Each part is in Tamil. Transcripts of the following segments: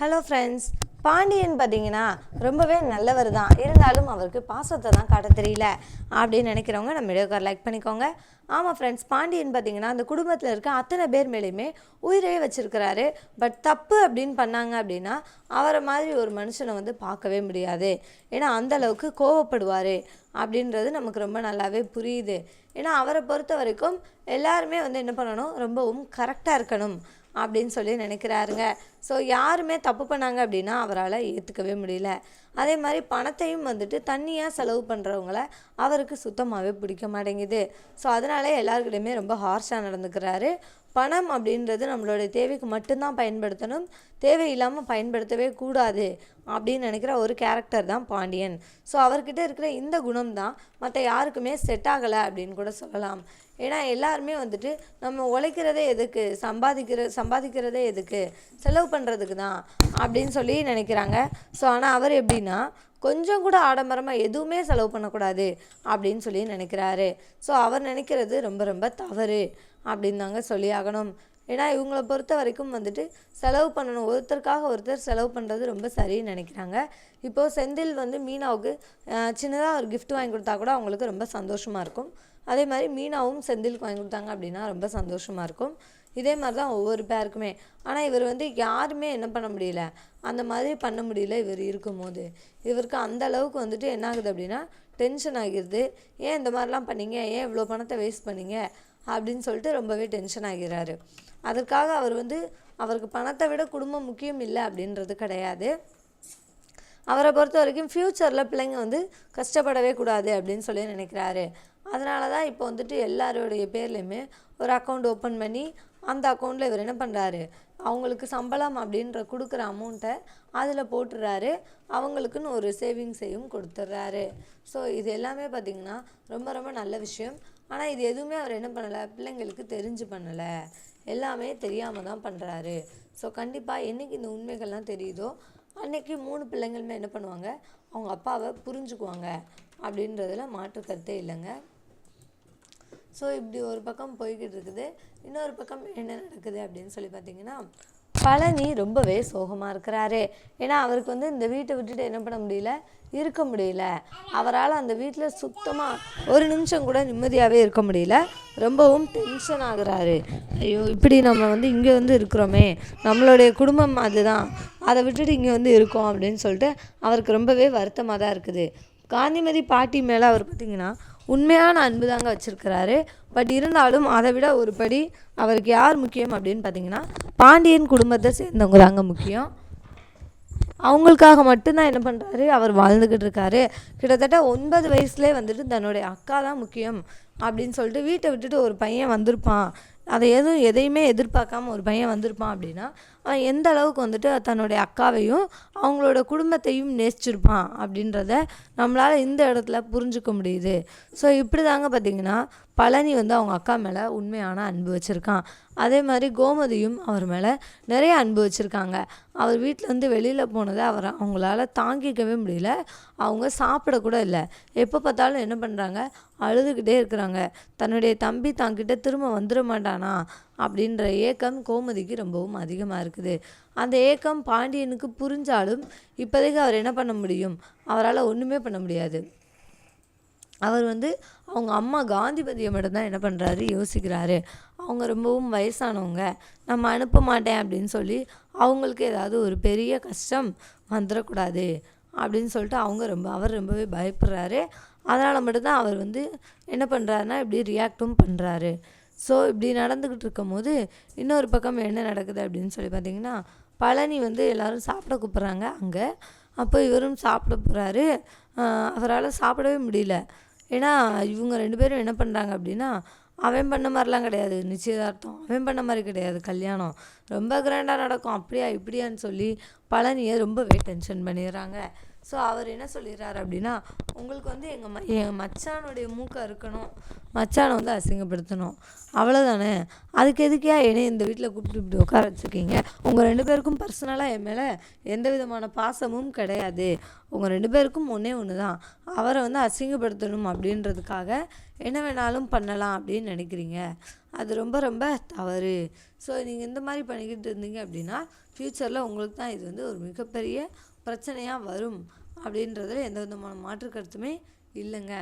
ஹலோ ஃப்ரெண்ட்ஸ் பாண்டியன் பார்த்தீங்கன்னா ரொம்பவே நல்லவர் தான். இருந்தாலும் அவருக்கு பாசத்தை தான் காட்ட தெரியல. அப்படின்னு நினைக்கிறவங்க நம்ம வீடியோக்கார் லைக் பண்ணிக்கோங்க. ஆமாம் ஃப்ரெண்ட்ஸ் பாண்டியன் பார்த்தீங்கன்னா அந்த குடும்பத்தில் இருக்க அத்தனை பேர் மேலேயுமே உயிரே வச்சுருக்கிறாரு. பட் தப்பு அப்படின்னு பண்ணாங்க அப்படின்னா அவரை மாதிரி ஒரு மனுஷனை வந்து பார்க்கவே முடியாது. ஏன்னா அந்த அளவுக்கு கோவப்படுவார் அப்படின்றது நமக்கு ரொம்ப நல்லாவே புரியுது. ஏன்னா அவரை பொறுத்த வரைக்கும் எல்லாருமே வந்து என்ன பண்ணணும்? ரொம்பவும் கரெக்டாக இருக்கணும். அப்படின்னு சொல்லி நினைக்கிறாருங்க. ஸோ யாருமே தப்பு பண்ணாங்க அப்படின்னா அவரால் ஏற்றுக்கவே முடியல. அதே மாதிரி பணத்தையும் வந்துட்டு தண்ணியாக செலவு பண்ணுறவங்கள அவருக்கு சுத்தமாகவே பிடிக்க மாட்டேங்குது. ஸோ அதனால எல்லாருக்கிட்டையுமே ரொம்ப ஹார்ஷாக நடந்துக்கிறாரு. பணம் அப்படின்றது நம்மளுடைய தேவைக்கு மட்டும்தான் பயன்படுத்தணும். தேவையில்லாமல் பயன்படுத்தவே கூடாது அப்படின்னு நினைக்கிற ஒரு கேரக்டர் தான் பாண்டியன். ஸோ அவர்கிட்ட இருக்கிற இந்த குணம் தான் மற்ற யாருக்குமே செட் ஆகலை அப்படின்னு கூட சொல்லலாம். ஏன்னா எல்லாருமே வந்துட்டு நம்ம உழைக்கிறதே எதுக்கு? சம்பாதிக்கிற சம்பாதிக்கிறதே எதுக்கு? செலவு பண்ணுறதுக்கு தான் அப்படின்னு சொல்லி நினைக்கிறாங்க. ஸோ ஆனால் அவர் எப்படின்னா கொஞ்சம் கூட ஆடம்பரமாக எதுவுமே செலவு பண்ணக்கூடாது அப்படின்னு சொல்லி நினைக்கிறாரு. ஸோ அவர் நினைக்கிறது ரொம்ப ரொம்ப தவறு அப்படின்னு தாங்க சொல்லி ஆகணும். ஏன்னா இவங்களை பொறுத்த வரைக்கும் வந்துட்டு செலவு பண்ணணும். ஒருத்தருக்காக ஒருத்தர் செலவு பண்ணுறது ரொம்ப சரின்னு நினைக்கிறாங்க. இப்போது செந்தில் வந்து மீனாவுக்கு சின்னதாக ஒரு கிஃப்ட் வாங்கி கொடுத்தா கூட அவங்களுக்கு ரொம்ப சந்தோஷமாக இருக்கும். அதே மாதிரி மீனாவும் செந்திலுக்கு வாங்கி கொடுத்தாங்க அப்படின்னா ரொம்ப சந்தோஷமாக இருக்கும். இதே மாதிரி தான் ஒவ்வொரு பேருக்குமே ஆனால் இவர் வந்து யாருமே என்ன பண்ண முடியல. அந்த மாதிரி பண்ண முடியல இவர் இருக்கும்போது. இவருக்கு அந்த அளவுக்கு வந்துட்டு என்ன ஆகுது அப்படின்னா டென்ஷன் ஆகிடுது ஏன் இந்த மாதிரிலாம் பண்ணீங்க? ஏன் இவ்வளோ பணத்தை வேஸ்ட் பண்ணீங்க? அப்படின்னு சொல்லிட்டு ரொம்பவே டென்ஷன் ஆகிறாரு அதற்காக அவர் வந்து அவருக்கு பணத்தை விட குடும்பம் முக்கியம் இல்லை அப்படின்றது கிடையாது. அவரை பொறுத்த வரைக்கும் ஃப்யூச்சரில் பிள்ளைங்க வந்து கஷ்டப்படவே கூடாது அப்படின்னு சொல்லி நினைக்கிறாரு. அதனால தான் இப்போ வந்துட்டு எல்லாருடைய பேர்லேயுமே ஒரு அக்கௌண்ட் ஓப்பன் பண்ணி அந்த அக்கௌண்ட்டில் இவர் என்ன பண்ணுறாரு அவங்களுக்கு சம்பளம் அப்படின்ற கொடுக்குற அமௌண்ட்டை அதில் போட்டுடுறாரு அவங்களுக்குன்னு ஒரு சேவிங்ஸையும் கொடுத்துட்றாரு ஸோ இது எல்லாமே பார்த்திங்கன்னா ரொம்ப ரொம்ப நல்ல விஷயம். ஆனால் இது எதுவுமே அவர் என்ன பண்ணலை? பிள்ளைங்களுக்கு தெரிஞ்சு பண்ணலை. எல்லாமே தெரியாமல் தான் பண்ணுறாரு ஸோ கண்டிப்பாக என்றைக்கு இந்த உண்மைகள்லாம் தெரியுதோ அன்னைக்கு மூணு பிள்ளைங்களுமே என்ன பண்ணுவாங்க? அவங்க அப்பாவை புரிஞ்சுக்குவாங்க. அப்படின்றதுல மாற்று கருத்தே இல்லைங்க. ஸோ இப்படி ஒரு பக்கம் போய்கிட்டு இருக்குது இன்னொரு பக்கம் என்ன நடக்குது அப்படின்னு சொல்லி பார்த்தீங்கன்னா பழனி ரொம்பவே சோகமாக இருக்கிறாரு. ஏன்னா அவருக்கு வந்து இந்த வீட்டை விட்டுட்டு என்ன பண்ண முடியல? இருக்க முடியல. அவரால் அந்த வீட்டில் சுத்தமாக ஒரு நிமிஷம் கூட நிம்மதியாகவே இருக்க முடியல. ரொம்பவும் டென்ஷன் ஆகுறாரு. ஐயோ இப்படி நம்ம வந்து இங்கே வந்து இருக்கிறோமே. நம்மளுடைய குடும்பம் அதுதான். அதை விட்டுட்டு இங்கே வந்து இருக்கோம் அப்படின்னு சொல்லிட்டு அவருக்கு ரொம்பவே வருத்தமாக தான் இருக்குது. காந்திமதி பாட்டி மேலே அவர் பார்த்திங்கன்னா உண்மையான அன்பு தாங்க வச்சுருக்கிறாரு. பட் இருந்தாலும் அதை விட ஒரு படி அவருக்கு யார் முக்கியம் அப்படின்னு பார்த்தீங்கன்னா பாண்டியன் குடும்பத்தை சேர்ந்தவங்க தாங்க முக்கியம். அவங்களுக்காக மட்டும்தான் என்ன பண்ணுறாரு அவர் வாழ்ந்துக்கிட்டு இருக்காரு. கிட்டத்தட்ட ஒன்பது வயசுலேயே வந்துட்டு தன்னுடைய அக்கா தான் முக்கியம் அப்படின்னு சொல்லிட்டு வீட்டை விட்டுட்டு ஒரு பையன் வந்திருப்பான். அதை எதுவும் எதையுமே எதிர்பார்க்காம ஒரு பையன் வந்திருப்பான் அப்படின்னா எந்த அளவுக்கு வந்துட்டு தன்னுடைய அக்காவையும் அவங்களோட குடும்பத்தையும் நேசிச்சிருப்பான் அப்படின்றத நம்மளால் இந்த இடத்துல புரிஞ்சுக்க முடியுது. ஸோ இப்படி தாங்க பார்த்தீங்கன்னா பழனி வந்து அவங்க அக்கா மேலே உண்மையான அன்பு வச்சுருக்கான். அதே மாதிரி கோமதியும் அவர் மேலே நிறைய அன்பு வச்சுருக்காங்க. அவர் வீட்டிலேருந்து வெளியில் போனதை அவர் அவங்களால தாங்கிக்கவே முடியல. அவங்க சாப்பிடக்கூட இல்லை. எப்போ பார்த்தாலும் என்ன பண்ணுறாங்க அழுதுகிட்டே இருக்கிறாங்க. தன்னுடைய தம்பி தாங்கிட்ட திரும்ப வந்துட மாட்டானா? அப்படின்ற ஏக்கம் கோமதிக்கு ரொம்பவும் அதிகமாக இருக்குது. அந்த ஏக்கம் பாண்டியனுக்கு புரிஞ்சாலும் இப்போதைக்கு அவர் என்ன பண்ண முடியும்? அவரால் ஒன்றுமே பண்ண முடியாது. அவர் வந்து அவங்க அம்மா காந்திபதியை மட்டும்தான் என்ன பண்ணுறாரு யோசிக்கிறாரு. அவங்க ரொம்பவும் வயசானவங்க. நம்ம அனுப்ப மாட்டேன் அப்படின்னு சொல்லி அவங்களுக்கு ஏதாவது ஒரு பெரிய கஷ்டம் வந்துடக்கூடாது அப்படின்னு சொல்லிட்டு அவங்க ரொம்ப அவர் ரொம்பவே பயப்படுறாரு. அதனால் மட்டும்தான் அவர் வந்து என்ன பண்ணுறாருன்னா இப்படி ரியாக்டும் பண்ணுறாரு ஸோ இப்படி நடந்துக்கிட்டு இருக்கும்போது இன்னொரு பக்கம் என்ன நடக்குது அப்படின்னு சொல்லி பார்த்தீங்கன்னா பழனி வந்து எல்லோரும் சாப்பிட கூப்பிட்றாங்க அங்கே. அப்போ இவரும் சாப்பிட போகிறாரு அவரால் சாப்பிடவே முடியல. ஏன்னா இவங்க ரெண்டு பேரும் என்ன பண்ணுறாங்க அப்படின்னா அவன் பண்ண மாதிரிலாம் கிடையாது. நிச்சயதார்த்தம். அவன் பண்ண மாதிரி கிடையாது. கல்யாணம் ரொம்ப கிராண்டாக நடக்கும். அப்படியா இப்படியான்னு சொல்லி பழனியை ரொம்பவே டென்ஷன் பண்ணிடுறாங்க. ஸோ அவர் என்ன சொல்லிடுறாரு அப்படின்னா உங்களுக்கு வந்து எங்கள் ம என் மச்சானுடைய மூக்கை இருக்கணும் மச்சானை வந்து அசிங்கப்படுத்தணும். அவ்வளோதானே அதுக்கு எதுக்கே என்னை இந்த வீட்டில் கூப்பிட்டு இப்படி உட்கார வச்சுருக்கீங்க? உங்கள் ரெண்டு பேருக்கும் பர்சனலாக என் மேலே எந்த விதமான பாசமும் கிடையாது. உங்கள் ரெண்டு பேருக்கும் ஒன்றே ஒன்று தான் அவரை வந்து அசிங்கப்படுத்தணும் அப்படின்றதுக்காக என்ன வேணாலும் பண்ணலாம் அப்படின்னு நினைக்கிறீங்க. அது ரொம்ப ரொம்ப தவறு. ஸோ நீங்கள் இந்த மாதிரி பண்ணிக்கிட்டு இருந்தீங்க அப்படின்னா ஃப்யூச்சரில் உங்களுக்கு தான் இது வந்து ஒரு மிகப்பெரிய பிரச்சனையாக வரும். அப்படின்றதுல எந்த விதமான மாற்று கருத்துமே இல்லைங்க.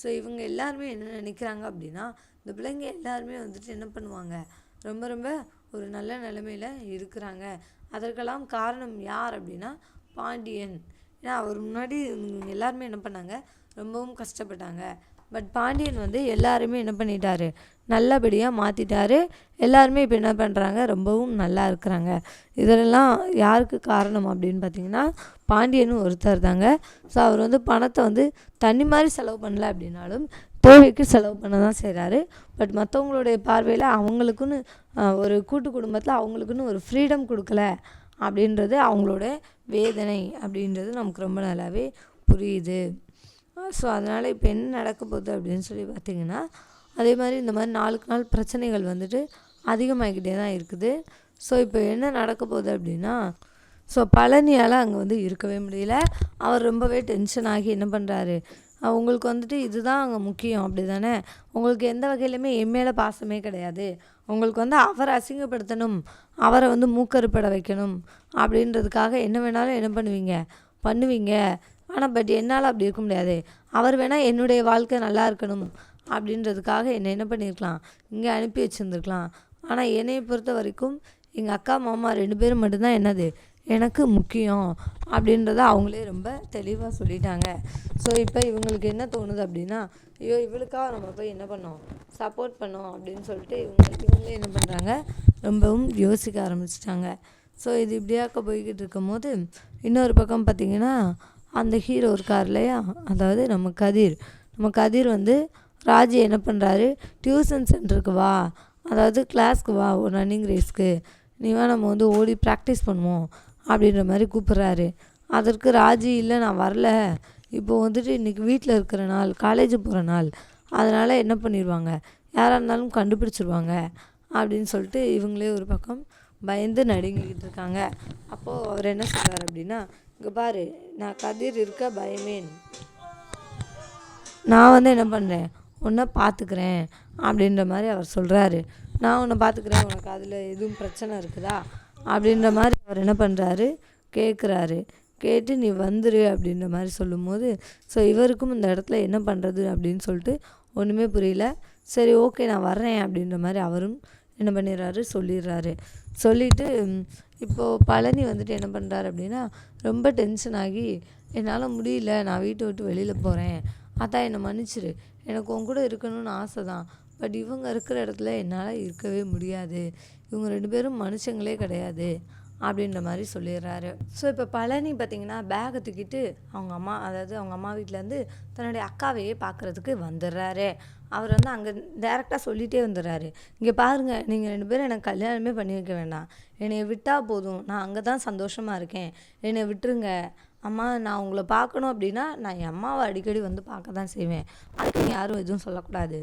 ஸோ இவங்க எல்லாருமே என்ன நினைக்கிறாங்க அப்படின்னா இந்த பிள்ளைங்க எல்லாருமே வந்துட்டு என்ன பண்ணுவாங்க? ரொம்ப ரொம்ப ஒரு நல்ல நிலமையில இருக்கிறாங்க. அதற்கெல்லாம் காரணம் யார் அப்படின்னா பாண்டியன். ஏன்னா அவர் முன்னாடி எல்லாருமே என்ன பண்ணாங்க? ரொம்பவும் கஷ்டப்பட்டாங்க. பட் பாண்டியன் வந்து எல்லாருமே என்ன பண்ணிட்டாரு? நல்லபடியாக மாற்றிட்டாரு எல்லாருமே இப்போ என்ன பண்ணுறாங்க ரொம்பவும் நல்லா இருக்கிறாங்க. இதெல்லாம் யாருக்கு காரணம் அப்படின்னு பார்த்தீங்கன்னா பாண்டியனும் ஒருத்தர் தாங்க. ஸோ அவர் வந்து பணத்தை வந்து தண்ணி மாதிரி செலவு பண்ணல அப்படின்னாலும் தேவைக்கு செலவு பண்ண தான் செய்கிறாரு பட் மற்றவங்களுடைய பார்வையில் அவங்களுக்குன்னு ஒரு கூட்டு குடும்பத்தில் அவங்களுக்குன்னு ஒரு ஃப்ரீடம் கொடுக்கல அப்படின்றது அவங்களோட வேதனை அப்படின்றது நமக்கு ரொம்ப நல்லாவே புரியுது. ஸோ அதனால் இப்போ என்ன நடக்க போகுது அப்படின்னு சொல்லி பார்த்தீங்கன்னா அதே மாதிரி இந்த மாதிரி நாளுக்கு நாள் பிரச்சனைகள் வந்துட்டு அதிகமாகிக்கிட்டே தான் இருக்குது. ஸோ இப்போ என்ன நடக்க போகுது அப்படின்னா ஸோ பழனியால் அங்கே வந்து இருக்கவே முடியல. அவர் ரொம்பவே டென்ஷன் ஆகி என்ன பண்ணுறாரு உங்களுக்கு வந்துட்டு இதுதான் அங்கே முக்கியம் அப்படி தானே உங்களுக்கு எந்த வகையிலுமே என் மேலே பாசமே கிடையாது. உங்களுக்கு வந்து அவரை அசிங்கப்படுத்தணும் அவரை வந்து மூக்கறுப்பட வைக்கணும் அப்படின்றதுக்காக என்ன வேணாலும் என்ன பண்ணுவீங்க? பண்ணுவீங்க. ஆனால் பட் என்னால் அப்படி இருக்க முடியாது. அவர் வேணால் என்னுடைய வாழ்க்கை நல்லா இருக்கணும் அப்படின்றதுக்காக என்னை என்ன பண்ணியிருக்கலாம் இங்கே அனுப்பி வச்சுருந்துருக்கலாம். ஆனால் என்னையை பொறுத்த வரைக்கும் எங்கள் அக்கா மாமா ரெண்டு பேரும் மட்டும்தான் என்னது? எனக்கு முக்கியம் அப்படின்றத அவங்களே ரொம்ப தெளிவாக சொல்லிட்டாங்க. ஸோ இப்போ இவங்களுக்கு என்ன தோணுது அப்படின்னா ஐயோ இவளுக்காக நம்ம போய் என்ன பண்ணோம்? சப்போர்ட் பண்ணோம் அப்படின்னு சொல்லிட்டு இவங்க இவங்களே என்ன பண்ணுறாங்க ரொம்பவும் யோசிக்க ஆரம்பிச்சிட்டாங்க. ஸோ இது இப்படியாக்க போய்கிட்டு இருக்கும்போது இன்னொரு பக்கம் பார்த்திங்கன்னா அந்த ஹீரோ இருக்கார் இல்லையா? அதாவது நம்ம கதிர். நம்ம கதிர் வந்து ராஜி என்ன பண்ணுறாரு டியூஷன் சென்டருக்கு வா. அதாவது கிளாஸ்க்கு வா ஒரு ரன்னிங் ரேஸ்க்கு நீ வா நம்ம வந்து ஓடி ப்ராக்டிஸ் பண்ணுவோம் அப்படின்ற மாதிரி கூப்பிட்றாரு. அதற்கு ராஜி இல்லை நான் வரல. இப்போ வந்துட்டு இன்றைக்கி வீட்டில் இருக்கிற நாள் காலேஜ் போகிற நாள். அதனால் என்ன பண்ணிடுவாங்க யாராக இருந்தாலும் கண்டுபிடிச்சிருவாங்க. அப்படின்னு சொல்லிட்டு இவங்களே ஒரு பக்கம் பயந்து நடுங்கிக்கிட்டு இருக்காங்க அப்போது அவர் என்ன சொல்கிறார் அப்படின்னா இங்கே பாரு நான் கதிர் இருக்க பயமேன். நான் வந்து என்ன பண்ணுறேன் உன்னை பார்த்துக்கிறேன் அப்படின்ற மாதிரி அவர் சொல்கிறாரு நான் உன்னை பார்த்துக்கிறேன் உனக்கு அதில் எதுவும் பிரச்சனை இருக்குதா? அப்படின்ற மாதிரி அவர் என்ன பண்ணுறாரு கேட்குறாரு கேட்டு நீ வந்துரு அப்படின்ற மாதிரி சொல்லும்போது ஸோ இவருக்கும் இந்த இடத்துல என்ன பண்ணுறது அப்படின்னு சொல்லிட்டு ஒன்றுமே புரியல. சரி ஓகே நான் வர்றேன் அப்படின்ற மாதிரி அவரும் என்ன பண்ணிடுறாரு? சொல்லிடுறாரு. சொல்லிவிட்டு இப்போது பழனி வந்துட்டு என்ன பண்ணுறாரு அப்படின்னா ரொம்ப டென்ஷன் ஆகி என்னால் முடியல நான் வீட்டை விட்டு வெளியில் போகிறேன் அதான் என்னை மன்னிச்சிரு. எனக்கு உன் கூட இருக்கணும்னு ஆசை தான். பட் இவங்க இருக்கிற இடத்துல என்னால் இருக்கவே முடியாது. இவங்க ரெண்டு பேரும் மனுஷங்களே கிடையாது. அப்படின்ற மாதிரி சொல்லிடுறாரு. ஸோ இப்போ பழனி பார்த்தீங்கன்னா பேகை தூக்கிட்டு அவங்க அம்மா அதாவது அவங்க அம்மா வீட்டிலேருந்து தன்னுடைய அக்காவையே பார்க்குறதுக்கு வந்துடுறாரு. அவர் வந்து அங்கே டேரெக்டாக சொல்லிகிட்டே வந்துடுறாரு. இங்கே பாருங்கள் நீங்கள் ரெண்டு பேரும் எனக்கு கல்யாணமே பண்ணி வைக்க வேண்டாம் என்னை விட்டால் போதும். நான் அங்கே தான் சந்தோஷமாக இருக்கேன். என்னை விட்டுருங்க. அம்மா நான் உங்களை பார்க்கணும் அப்படின்னா நான் என் அம்மாவை அடிக்கடி வந்து பார்க்க தான் செய்வேன். அதுக்கு யாரும் எதுவும் சொல்லக்கூடாது.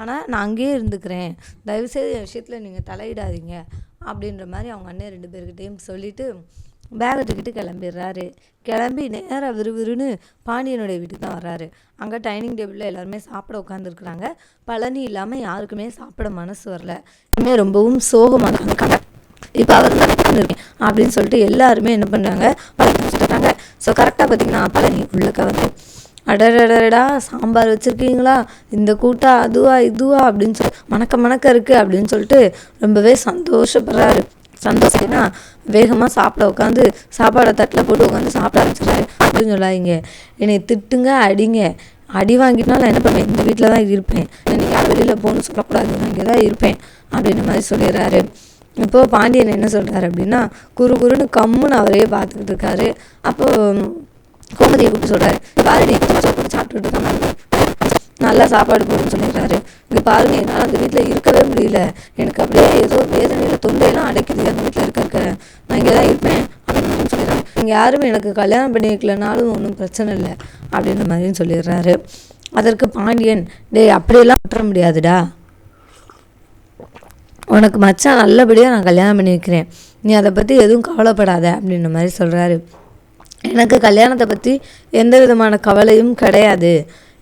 ஆனால் நான் அங்கேயே இருந்துக்கிறேன். தயவுசெய்து என் விஷயத்தில் நீங்கள் தலையிடாதீங்க. அப்படின்ற மாதிரி அவங்க அண்ணன் ரெண்டு பேர்கிட்டையும் சொல்லிவிட்டு பேகை தூக்கிட்டு கிளம்பிடுறாரு. கிளம்பி நேராக விறுவிறுன்னு பாண்டியனுடைய வீட்டுக்கு தான் வர்றாரு. அங்கே டைனிங் டேபிளில் எல்லாருமே சாப்பிட உட்காந்துருக்குறாங்க பழனி இல்லாமல் யாருக்குமே சாப்பிட மனசு வரல. இனிமே ரொம்பவும் சோகமாக இருக்காங்க. இப்போ அவர் தான் உட்காந்துருக்கேன் அப்படின்னு சொல்லிட்டு எல்லாருமே என்ன பண்ணுறாங்க வச்சுட்டாங்க ஸோ கரெக்டாக பார்த்தீங்கன்னா பழனி உள்ளக்க வந்து அடடடடா சாம்பார் வச்சுருக்கீங்களா? இந்த கூட்டா அதுவா இதுவா அப்படின்னு சொல்லி மணக்க மணக்க இருக்குது அப்படின்னு சொல்லிட்டு ரொம்பவே சந்தோஷப்படுறாரு. சந்தோஷம்னா வேகமாக சாப்பிட உட்காந்து சாப்பாடை தட்டில் போட்டு உட்காந்து சாப்பிட ஆரம்பிச்சிடுறாரு. அப்படின்னு சொல்லாதீங்க. என்னை திட்டுங்க அடிங்க. அடி வாங்கிட்டுனா நான் என்ன பண்ணுவேன்? இந்த வீட்டில் தான் இருப்பேன். என்னை யார் வெளியில் போகணும்னு சொல்லக்கூடாது. நான் இங்கே தான் இருப்பேன். அப்படின்ற மாதிரி சொல்லிடுறாரு. இப்போது பாண்டியன் என்ன சொல்கிறாரு அப்படின்னா குறு குருன்னு கம்முன்னு அவரே பார்த்துக்கிட்டு இருக்காரு. அப்போது கோமதியை கூப்பிட்டு சொல்கிறாரு பாரு நீ கொஞ்சமாக போட்டு சாப்பிட்டுட்டு இருக்காங்க. நல்லா சாப்பாடு போடுன்னு சொல்லிடுறாரு இங்கே பாருங்க என்னால் அந்த வீட்டில் இருக்கவே முடியல. எனக்கு அப்படியே ஏதோ வேதனையில் தொண்டையெல்லாம் அடைக்குது. அந்த வீட்டில் இருக்க இருக்க நான் இங்கே தான் இருப்பேன் அப்படின்னு சொல்லிடுறாரு இங்கே யாருமே எனக்கு கல்யாணம் பண்ணி வைக்கலனாலும் ஒன்றும் பிரச்சனை இல்லை அப்படின்ற மாதிரியும் சொல்லிடுறாரு அதற்கு பாண்டியன் டேய் அப்படியெல்லாம் விட்டுற முடியாதுடா. உனக்கு மச்சான் நல்லபடியாக நான் கல்யாணம் பண்ணி வைக்கிறேன். நீ அதை பற்றி எதுவும் கவலைப்படாத அப்படின்ற மாதிரி சொல்கிறாரு எனக்கு கல்யாணத்தை பற்றி எந்த விதமான கவலையும் கிடையாது.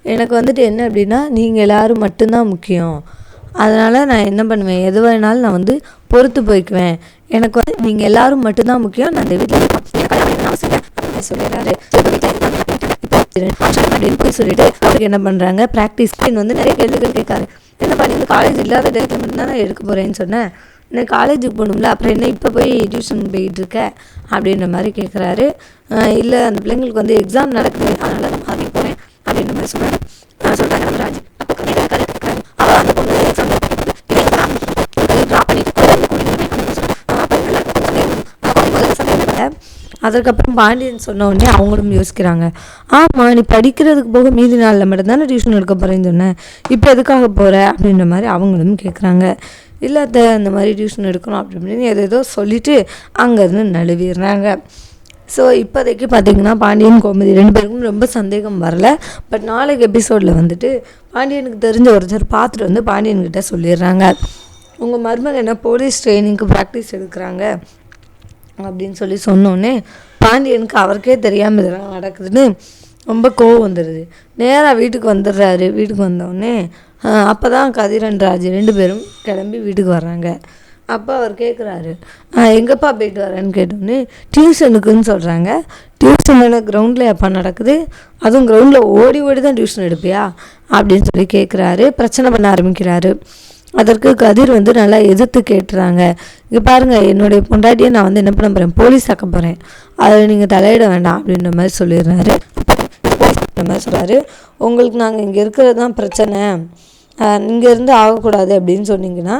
எனக்கு வந்துட்டு என்ன அப்படின்னா நீங்கள் எல்லாரும் மட்டும்தான் முக்கியம். அதனால் நான் என்ன பண்ணுவேன்? எது வேணாலும் நான் வந்து பொறுத்து போய்க்குவேன். எனக்கு வந்து நீங்கள் எல்லாரும் மட்டும்தான் முக்கியம். நான் இந்த வீட்டில் இருக்கேன் அப்படின்னு சொல்லிடுறாரு அப்படின்னு போய் சொல்லிட்டு அவருக்கு என்ன பண்ணுறாங்க ப்ராக்டிஸ் வந்து நிறைய கேள்விகள் கேட்காரு என்ன பண்ணி காலேஜ் இல்லாத டேட்டில் மட்டும் தான் எடுக்க போகிறேன்னு சொன்னேன். என்ன காலேஜுக்கு போகணும்ல அப்புறம் என்ன இப்போ போய் டியூஷன் போயிட்டுருக்க அப்படின்ற மாதிரி கேட்குறாரு இல்லை அந்த பிள்ளைங்களுக்கு வந்து எக்ஸாம் நடக்குது. அதனால தான் மாதிரி போகிறேன் அப்படின்ற மாதிரி சொல்கிறாரு நான் சொல்கிறாங்க நம்ம ராஜ். அப்போ கொஞ்சம் நேரம் அவள் அந்த பொண்ணு எக்ஸாம் ட்ராப் பண்ணிட்டு அதற்கப்புறம் பாண்டியன் சொன்ன உடனே அவங்களும் யோசிக்கிறாங்க. ஆமாம் நீ படிக்கிறதுக்கு போக மீதி நாளில் மட்டும்தானே டியூஷன் எடுக்க போகிறேன்னு சொன்னேன் இப்போ எதுக்காக போகிற அப்படின்ற மாதிரி அவங்களும் கேட்குறாங்க இல்லை அதை இந்த மாதிரி டியூஷன் எடுக்கணும் அப்படி அப்படின்னு எது ஏதோ சொல்லிவிட்டு அங்கேருந்து நழுவிடுறாங்க. ஸோ இப்போதைக்கு பார்த்தீங்கன்னா பாண்டியன் கோமதி ரெண்டு பேருக்கும் ரொம்ப சந்தேகம் வரல. பட் நாளைக்கு எபிசோடில் வந்துட்டு பாண்டியனுக்கு தெரிஞ்ச ஒருத்தர் பார்த்துட்டு வந்து பாண்டியன்கிட்ட சொல்லிடுறாங்க. உங்கள் மருமகன் என்ன போலீஸ் ட்ரைனிங்க்கு ப்ராக்டிஸ் எடுக்கிறாங்க அப்படின்னு சொல்லி சொன்னோன்னே பாண்டியனுக்கு அவருக்கே தெரியாமல் இதெல்லாம் நடக்குதுன்னு ரொம்ப கோவம் வந்துடுது நேராக வீட்டுக்கு வந்துடுறாரு வீட்டுக்கு வந்தோடனே அப்போ தான் கதிரன் ராஜ் ரெண்டு பேரும் கிளம்பி வீட்டுக்கு வர்றாங்க. அப்போ அவர் கேட்குறாரு எங்கப்பா போயிட்டு வரேன்னு கேட்டோன்னே டியூஷனுக்குன்னு சொல்கிறாங்க டியூஷன் கிரவுண்டில் எப்போ நடக்குது? அதுவும் கிரவுண்டில் ஓடி ஓடி தான் டியூஷன் எடுப்பியா? அப்படின்னு சொல்லி கேட்குறாரு பிரச்சனை பண்ண ஆரம்பிக்கிறாரு. அதற்கு கதிர் வந்து நல்லா எதிர்த்து கேட்டுறாங்க. இங்கே பாருங்கள் என்னுடைய பொண்டாட்டியை நான் வந்து என்ன பண்ண போகிறேன் போலீஸ் ஆக்க போகிறேன் அதில் நீங்கள் தலையிட வேண்டாம். அப்படின்ற மாதிரி சொல்லிடுறாரு. போலீஸ் மாதிரி சொல்கிறாரு உங்களுக்கு நாங்கள் இங்கே இருக்கிறது தான் பிரச்சனை இங்கேருந்து ஆகக்கூடாது அப்படின்னு சொன்னீங்கன்னா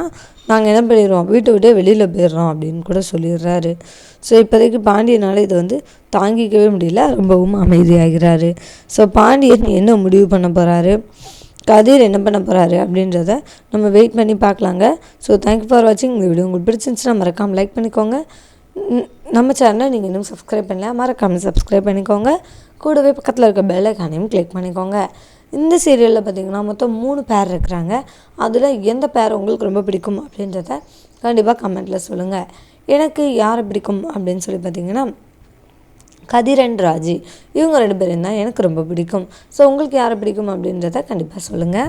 நாங்கள் என்ன பண்ணிடுவோம் வீட்டை விட்டே வெளியில் போயிடுறோம் அப்படின்னு கூட சொல்லிடுறாரு. ஸோ இப்போதைக்கு பாண்டியனால் இதை வந்து தாங்கிக்கவே முடியல. ரொம்பவும் அமைதியாகிறாரு. ஸோ பாண்டியன் என்ன முடிவு பண்ண போகிறாரு கதிர் என்ன பண்ண போகிறாரு அப்படின்றத நம்ம வெயிட் பண்ணி பார்க்கலாங்க. ஸோ தேங்க்யூ ஃபார் வாட்சிங் இந்த வீடியோ உங்களுக்கு பிடிச்சிருந்துச்சுன்னா மறக்காமல் லைக் பண்ணிக்கோங்க. நம்ம சேனலை நீங்கள் இன்னும் சப்ஸ்கிரைப் பண்ணல மறக்காமல் சப்ஸ்கிரைப் பண்ணிக்கோங்க. கூடவே பக்கத்தில் இருக்க பெல் ஐக்கானையும் கிளிக் பண்ணிக்கோங்க. இந்த சீரியலில் பார்த்திங்கன்னா மொத்தம் மூணு பேர் இருக்கிறாங்க. அதில் எந்த பேர் உங்களுக்கு ரொம்ப பிடிக்கும் அப்படின்றத கண்டிப்பாக கமெண்ட்டில் சொல்லுங்கள் எனக்கு யாரை பிடிக்கும் அப்படின்னு சொல்லி பார்த்தீங்கன்னா கதிரன் ராஜி. இவங்க ரெண்டு பேரும் தான் எனக்கு ரொம்ப பிடிக்கும். ஸோ உங்களுக்கு யாரை பிடிக்கும் அப்படின்றத கண்டிப்பாக சொல்லுங்கள்